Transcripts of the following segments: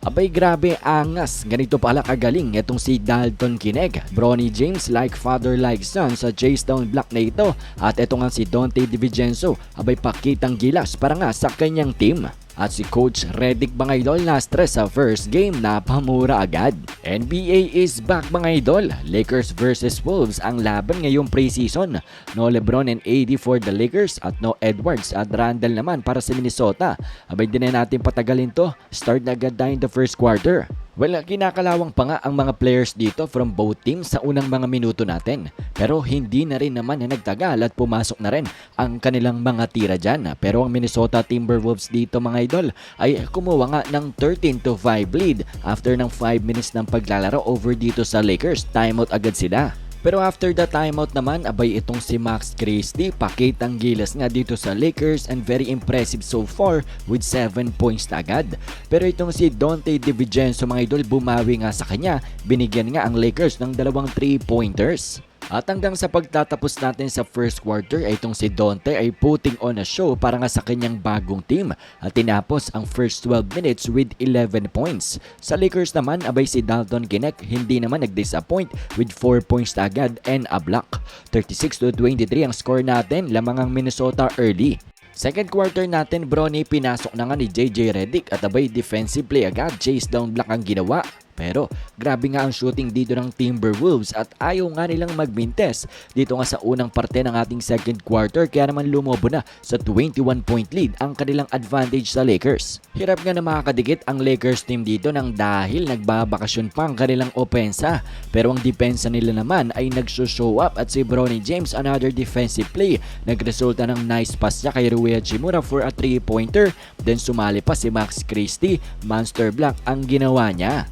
Abay grabe angas, ganito pala kagaling itong si Dalton Kineg. Bronny James like father like son sa chase down block na ito. At ito nga si Dante DiVincenzo, abay pakitang gilas para nga sa kanyang team. At si Coach Redick mga idol na stress sa first game na pamura agad. NBA is back mga idol. Lakers versus Wolves ang laban ngayong preseason. No Lebron and AD for the Lakers at no Edwards at Randall naman para sa Minnesota. Abay din na natin patagalin to. Start na agad tayo in the first quarter. Well, kinakalawang pa nga ang mga players dito from both teams sa unang mga minuto natin. Pero hindi na rin naman na nagtagal at pumasok na rin ang kanilang mga tira dyan. Pero ang Minnesota Timberwolves dito mga idol ay kumuha nga ng 13 to 5 lead after ng 5 minutes ng paglalaro over dito sa Lakers. Timeout agad sila. Pero after the timeout naman, abay itong si Max Christie, pakitang gilas nga dito sa Lakers and very impressive so far with 7 points na agad. Pero itong si Dante DiVincenzo mga idol, bumawi nga sa kanya, binigyan nga ang Lakers ng dalawang 3-pointers. At hanggang sa pagtatapos natin sa first quarter ay itong si Dante ay putting on a show para nga sa kanyang bagong team at tinapos ang first 12 minutes with 11 points. Sa Lakers naman abay si Dalton Kinect hindi naman nag-disappoint with 4 points na agad and a block. 36 to 23 ang score natin lamang ang Minnesota early. Second quarter natin, Bronny, pinasok na nga ni JJ Redick at abay defensive play agad, chase down block ang ginawa. Pero grabe nga ang shooting dito ng Timberwolves at ayaw nga nilang magmintes dito nga sa unang parte ng ating second quarter kaya naman lumobo na sa 21 point lead ang kanilang advantage sa Lakers. Hirap nga na makakadikit ang Lakers team dito nang dahil nagbabakasyon pa ang kanilang opensa pero ang depensa nila naman ay nagsushow up at si Bronny James another defensive play nagresulta ng nice pass niya kay Rui Hachimura for a 3-pointer then sumali pa si Max Christie monster block ang ginawa niya.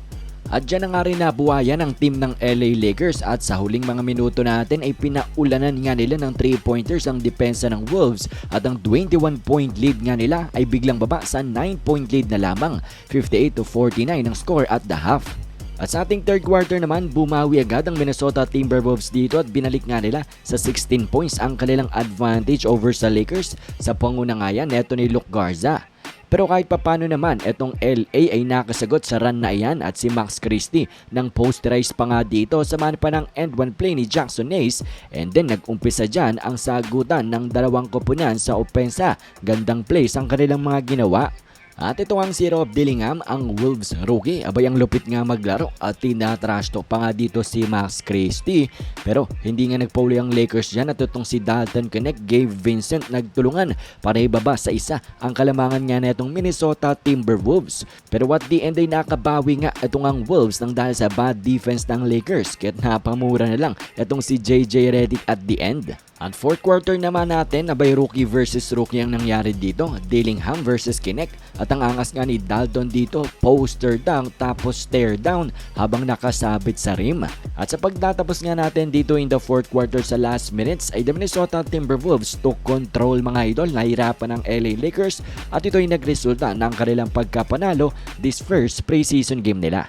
At dyan na nga rin nabuhayan ang team ng LA Lakers at sa huling mga minuto natin ay pinaulanan nga nila ng 3-pointers ang depensa ng Wolves at ang 21 point lead nga nila ay biglang baba sa 9 point lead na lamang 58 to 49 ang score at the half. At sa ating third quarter naman, bumawi agad ang Minnesota Timberwolves dito at binalik nga nila sa 16 points ang kanilang advantage over sa Lakers sa panguna nga neto ni Luke Garza. Pero kahit papano naman, itong LA ay nakasagot sa run na iyan at si Max Christie nang posterize pa nga dito sa man pa ng end one play ni Jackson Hayes and then nag-umpisa dyan ang sagutan ng dalawang koponan sa opensa. Gandang plays ang kanilang mga ginawa. At ito ang si Rob Dillingham, ang Wolves rookie. Abay ang lupit nga maglaro at tinatrash talk pa nga dito si Max Christie. Pero hindi nga nagpauli ang Lakers dyan at itong si Dalton Connect, Gabe Vincent nagtulungan para ibaba sa isa ang kalamangan nga na itong Minnesota Timberwolves. Pero what the end ay nakabawi nga itong ang Wolves nang dahil sa bad defense ng Lakers. Kaya't napamura na lang itong si JJ Redick at the end. At fourth quarter naman natin, abay rookie versus rookie ang nangyari dito. Dillingham versus Kinect. At ang angas nga ni Dalton dito, poster dunk tapos stare down habang nakasabit sa rim. At sa pagtatapos nga natin dito in the fourth quarter sa last minutes ay the Minnesota Timberwolves took control mga idol. Nahirapan ng LA Lakers at ito ay nagresulta ng kanilang pagkapanalo this first preseason game nila.